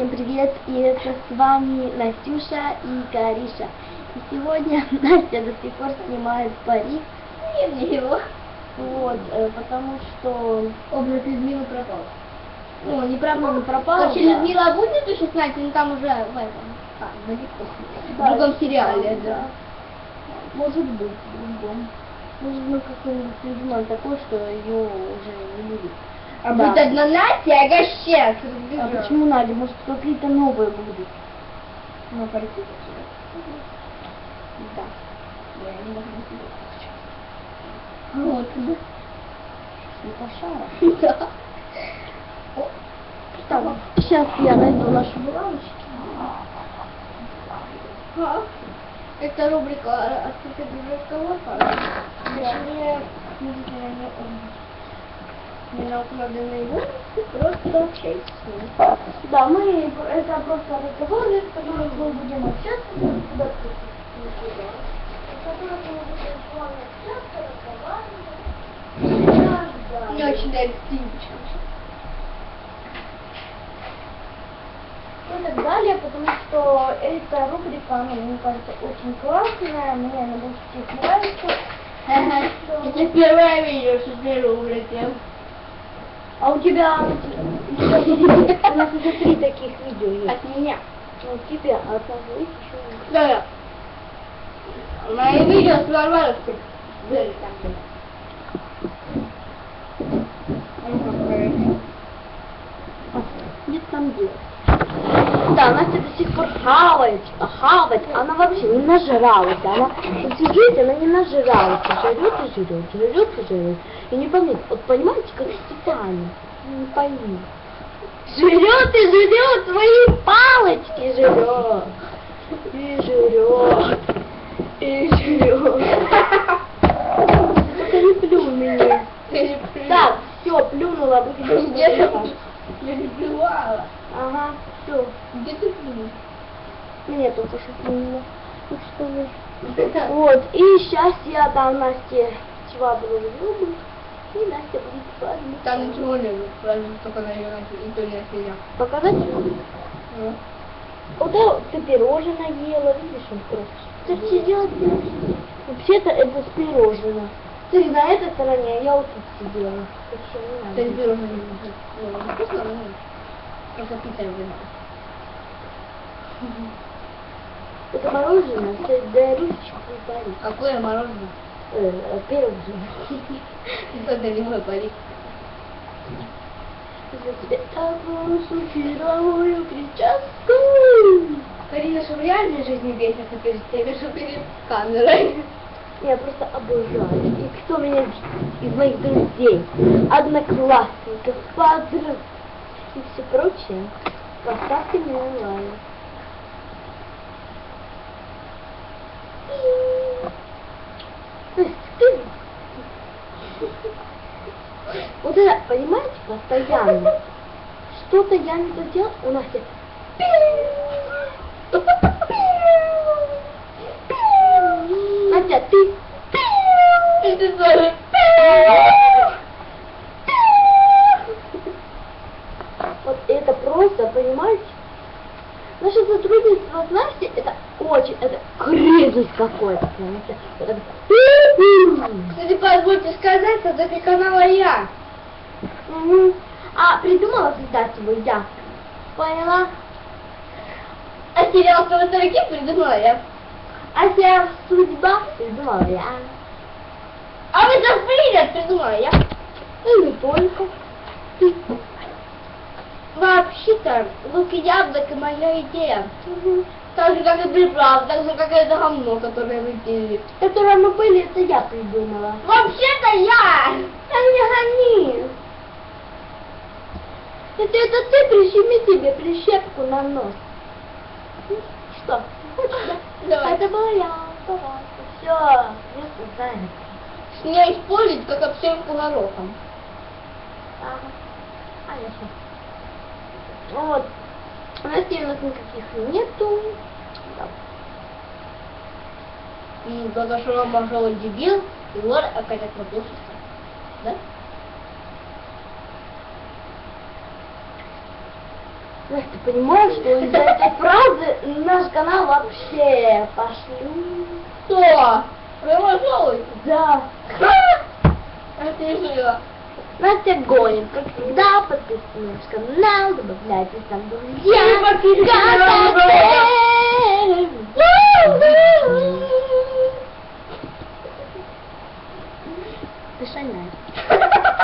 Всем привет, и это с вами Настюша и Кариша. И сегодня Настя до сих пор снимает парик. Не мне его. Вот, э, потому что, Образ Людмилы пропал. ну, неправда не пропал. Короче, да. Людмила будет у 16, но там уже в этом. А, далеко. Да, в другом сериале, да. да. Может быть, в другом. Может, мы какой-нибудь придумаем такой, что ее уже не будет. Да. будет одна Настя, а Гощек. А почему Надя? Может, какие-то новые будут? Ну, парик Да. Я не могу Вот. Светошара. Да. Так, сейчас я найду нашу булавочку. А? Это рубрика «Открытый разговор». Точнее, музыкальная область. Не украденные волосы, просто честно. Да, мы это просто разговоры, в которых мы будем общаться, мы куда никуда. В которых мы будем с вами общаться, разговаривать. Да, Мне да. очень нравится Тимочка. И так далее, потому что эта рубрика, ну, мне кажется, очень классная, мне она больше всех нравится. Это первое видео с этой рубрики. А у тебя у нас уже три таких видео есть. От меня. А у тебя одного есть еще. Да, да. Мои видео с Варваровской. Были там. Нет там делать. Да, Настя до сих пор хавает, хавает. Она вообще не нажралась. Она вот сидит, она не нажралась. Жрет и жрет, жрет и жрет. И не поймет. Вот понимаете, как Степана. Не пойму. Жрет и жрет свои палочки, жрет. И жрет. И жрет. Только не плюнь меня. Так, все, плюнула, выходи. Я не плевала. Ага, все. Где ты плюнул? Меня только что плюнула. Ну что вы. Вот, и сейчас я дам Насте швабру в зубы. И Настя будет свадьбу. Там ничего не было, правильно, только на ее начали, и то не от меня. Показать? Ну. Вот ты пирожное ела, видишь, он просто. Ты что делать? Вообще-то это с пирожного. Ты на этой стороне, а я вот тут сидела. Так что не надо. пирожное не будет. Просто пицца вина. Это мороженое, это ручки парик. Какое мороженое? Э, пирожное. Это мой парик. За световую суфировую прическу. Карина, что в реальной жизни перед теми, что перед камерой. Я просто обожаю. И кто меня из моих друзей, одноклассников, подруг и все прочее, поставьте мне лайк. Вот это, понимаете, постоянно. Что-то я не то делаю, у нас все... Настя, ты... И ты тоже. Вот это просто, понимаете? Наше сотрудничество с Настей, это очень, это кризис какой-то, понимаете? Это... Кстати, позвольте сказать, это канала я. Мгм. А придумала создать его я. Поняла? А сериал «Сто старики» придумала я. А вся судьба придумала я. А вы за привет придумала я. И не только. Вообще-то, лук и яблоко моя идея. Мгм. Так же, как и приправа, так же, как и это говно, которое вы пили. Которые мы были, это я придумала. Вообще-то я! Да не гони. Это, это ты прищеми себе прищепку на нос. Что? Давай. Это была я, пожалуйста. Все, я спасаю. С использовать, как обсерку горохом. Ага. А я сейчас. Вот. Нас никаких нету. Да. И что он пошел дебил, и вот опять отключился. Да? Настя, ты понимаешь, что из-за этой фразы наш канал вообще пошли? Кто? Ромашовый? Да. Рассмешила. Настя как всегда, подписывайтесь на наш канал, добавляйтесь там в друзья.